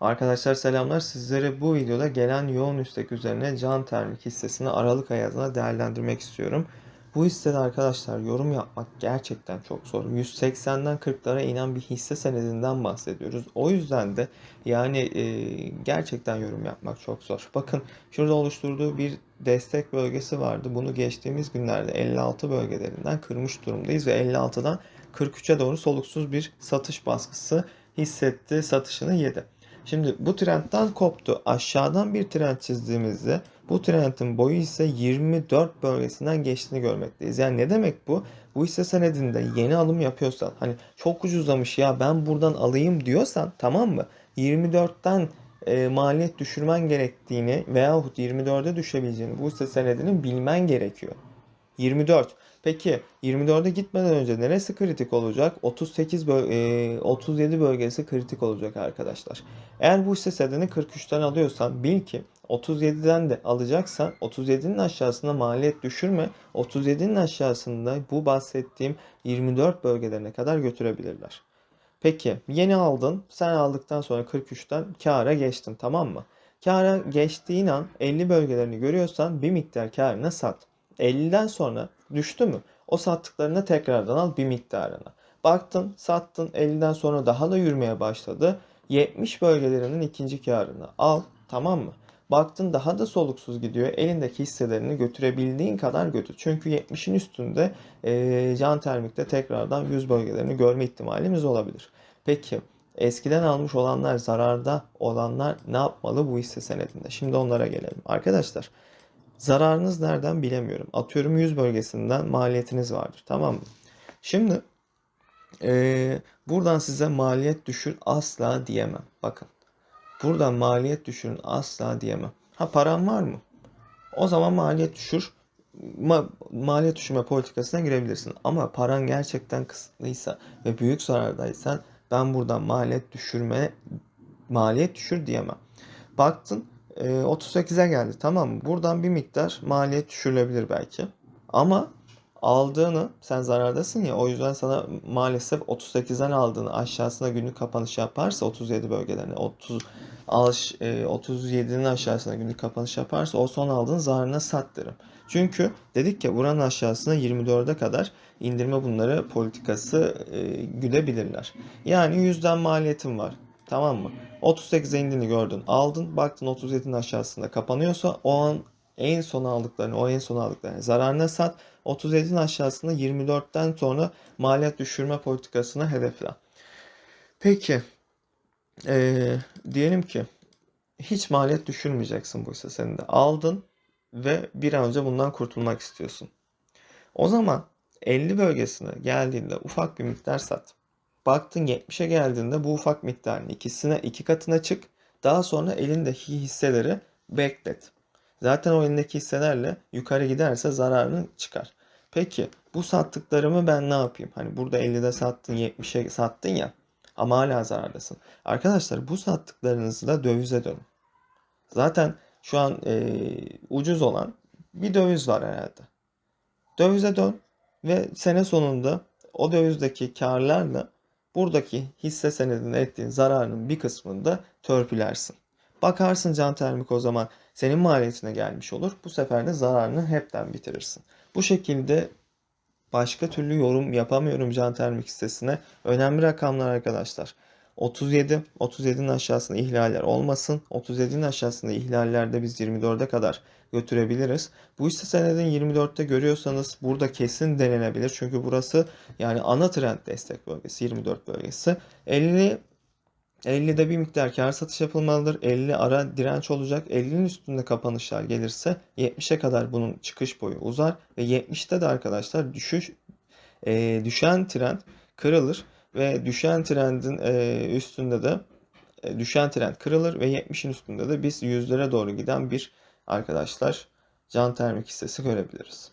Arkadaşlar selamlar. Sizlere bu videoda gelen yoğun istek üzerine can termik hissesini Aralık ayı adına değerlendirmek istiyorum. Bu hissede arkadaşlar yorum yapmak gerçekten çok zor. 180'den 40'lara inen bir hisse senedinden bahsediyoruz. O yüzden de yani e, gerçekten yorum yapmak çok zor. Bakın şurada oluşturduğu bir destek bölgesi vardı. Bunu geçtiğimiz günlerde 56 bölgelerinden kırmış durumdayız ve 56'dan 43'e doğru soluksuz bir satış baskısı hissetti, satışını yedi. Şimdi bu trendten koptu. Aşağıdan bir trend çizdiğimizde bu trendin boyu ise 24 bölgesinden geçtiğini görmekteyiz. Yani ne demek bu? Bu hisse senedinde yeni alım yapıyorsan hani çok ucuzlamış ya ben buradan alayım diyorsan tamam mı? 24'ten e, maliyet düşürmen gerektiğini veyahut 24'e düşebileceğini bu hisse senedinin bilmen gerekiyor. 24. Peki 24'e gitmeden önce neresi kritik olacak? 38 böl- e, 37 bölgesi kritik olacak arkadaşlar. Eğer bu hisse senedini 43'ten alıyorsan bil ki 37'den de alacaksan 37'nin aşağısında maliyet düşürme. 37'nin aşağısında bu bahsettiğim 24 bölgelerine kadar götürebilirler. Peki yeni aldın. Sen aldıktan sonra 43'ten kâra geçtin tamam mı? Kâra geçtiğin an 50 bölgelerini görüyorsan bir miktar kârına sat. 50'den sonra düştü mü? O sattıklarını tekrardan al bir miktarına. Baktın, sattın, 50'den sonra daha da yürümeye başladı. 70 bölgelerinin ikinci karını al, tamam mı? Baktın daha da soluksuz gidiyor. Elindeki hisselerini götürebildiğin kadar götür. Çünkü 70'in üstünde eee can termikte tekrardan 100 bölgelerini görme ihtimalimiz olabilir. Peki eskiden almış olanlar, zararda olanlar ne yapmalı bu hisse senedinde? Şimdi onlara gelelim. Arkadaşlar Zararınız nereden bilemiyorum. Atıyorum 100 bölgesinden maliyetiniz vardır. Tamam mı? Şimdi eee, buradan size maliyet düşür asla diyemem. Bakın. Buradan maliyet düşürün asla diyemem. Ha param var mı? O zaman maliyet düşür. Ma- maliyet düşürme politikasına girebilirsin. Ama paran gerçekten kısıtlıysa ve büyük zarardaysan ben buradan maliyet düşürme maliyet düşür diyemem. Baktın e, 38'e geldi tamam mı? Buradan bir miktar maliyet düşürülebilir belki. Ama aldığını sen zarardasın ya o yüzden sana maalesef 38'den aldığını aşağısına günlük kapanış yaparsa 37 bölgelerine 30 alış e, 37'nin aşağısına günlük kapanış yaparsa o son aldığın zararına sat derim. Çünkü dedik ki buranın aşağısına 24'e kadar indirme bunları politikası e, güdebilirler. Yani 100'den maliyetin var. Tamam mı? 38'e indiğini gördün, aldın, baktın 37'nin aşağısında kapanıyorsa o an en son aldıklarını, o en son aldıklarını zararına sat. 37'nin aşağısında 24'ten sonra maliyet düşürme politikasını hedefle. Peki, eee, diyelim ki hiç maliyet düşürmeyeceksin bu hisse senedi. Aldın ve bir an önce bundan kurtulmak istiyorsun. O zaman 50 bölgesine geldiğinde ufak bir miktar sat. Baktın 70'e geldiğinde bu ufak miktarın ikisine iki katına çık. Daha sonra elindeki hisseleri beklet. Zaten o elindeki hisselerle yukarı giderse zararını çıkar. Peki bu sattıklarımı ben ne yapayım? Hani burada 50'de sattın 70'e sattın ya ama hala zarardasın. Arkadaşlar bu sattıklarınızı da dövize dönün. Zaten şu an eee, ucuz olan bir döviz var herhalde. Dövize dön ve sene sonunda o dövizdeki karlarla buradaki hisse senedine ettiğin zararın bir kısmını da törpülersin. Bakarsın can termik o zaman senin maliyetine gelmiş olur. Bu sefer de zararını hepten bitirirsin. Bu şekilde başka türlü yorum yapamıyorum can termik hissesine. Önemli rakamlar arkadaşlar. 37, 37'nin aşağısında ihlaller olmasın. 37'nin aşağısında ihlallerde biz 24'e kadar götürebiliriz. Bu hisse senedini 24'te görüyorsanız burada kesin denenebilir. Çünkü burası yani ana trend destek bölgesi 24 bölgesi. 50 50'de bir miktar kar satış yapılmalıdır. 50 ara direnç olacak. 50'nin üstünde kapanışlar gelirse 70'e kadar bunun çıkış boyu uzar ve 70'te de arkadaşlar düşüş e, düşen trend kırılır ve düşen trendin e, üstünde de e, düşen trend kırılır ve 70'in üstünde de biz yüzlere doğru giden bir arkadaşlar can termik hissesi görebiliriz.